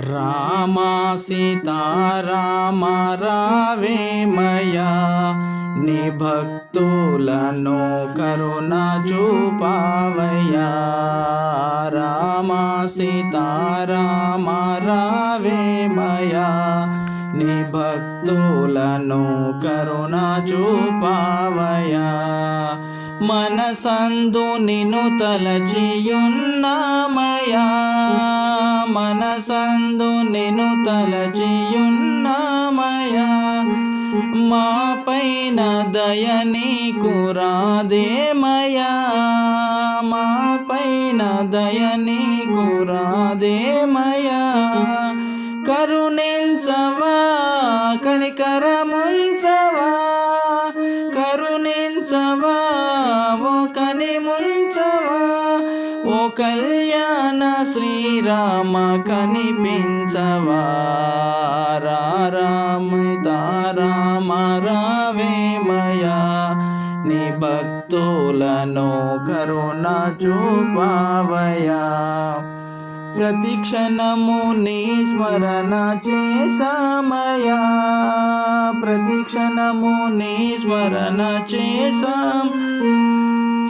రామా సీతారామ రావేమయా నీ భక్తులను కరుణ చూపావయ్యా. రామా సీతారామ రావేమయా నీ భక్తులను కరుణ చూపావయా మనసందు నిను తలచియున్నామయా మనసందు నిను తలచియున్నామయా మా పైన దయ నీకు రాదేమయా మా పైన దయ నీకు రాదేమయా కరుణించవా కనికరముంచవా. ఓ కళ్యాణ శ్రీరామ కనిపించవా? రామ తారామ రావేమయా నీ భక్తులను కరుణ చూపావయా. ప్రతి క్షణము నీ స్మరణ చేసామయా ప్రతి క్షణము నీ స్మరణ చేసాం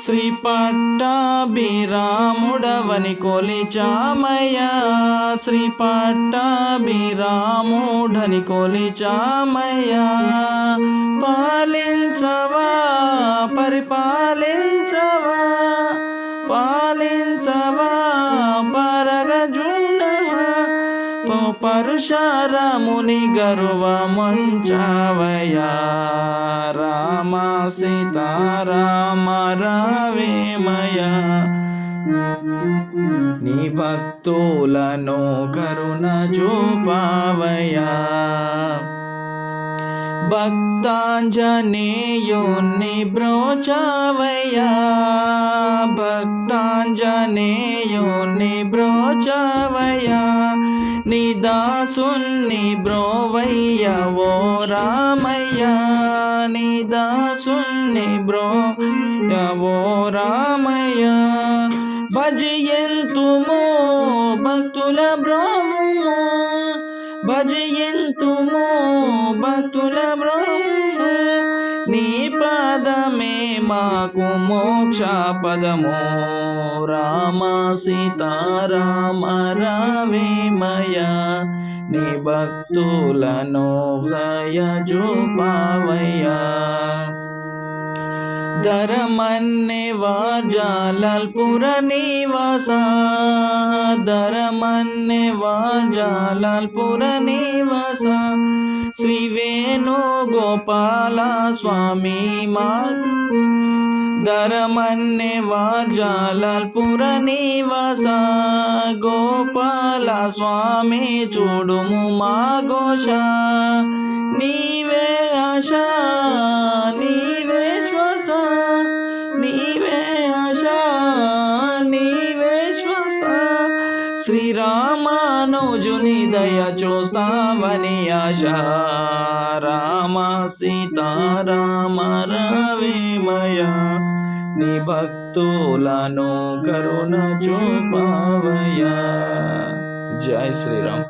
శ్రీ పట్టాభిరాముడవని కొలిచామయ్యా. శ్రీ పట్టాభిరాముడని కొలిచామయ్యా. పాలించవా పరిపాలించ षा रमुनि गर्वमुञ्च वया राम रामया निल नो गरुणजो पावया भक्तां जनेयो नि బ్రోచావయ్యా నీ దాసుని బ్రోవయ్య ఓ రామయ్య నీ దాసుని బ్రోయ ఓ రామయ్య. భజయంతుమో భక్తుల బ్రోము భజయంతుమో భక్తుల బ్రహ్మ నీ పదమే మాకు మోక్ష పదము రామ సీతారామ రావేమయ నీ భక్తులను దయ చూపావయ్యా ధరమన్నే వాజాలల్పుర నివాస ధరమన్నే వాజాలల్పుర నివాస శ్రీ వేణుగోపాల స్వామి మా ధరమన్నే వాజాలల్పుర నివాస గోపాల స్వామి చూడుము మా ఘోష. నీవే ఆశ నీవే శ్వాస నీవే ఆశ నీవే శ్వాస. శ్రీరామానుజుని దయ చూస్తావని ఆశ రామ సీతారామ రవిమయ నీ భక్తులను కరుణ చూపావయ్యా జై శ్రీరామ్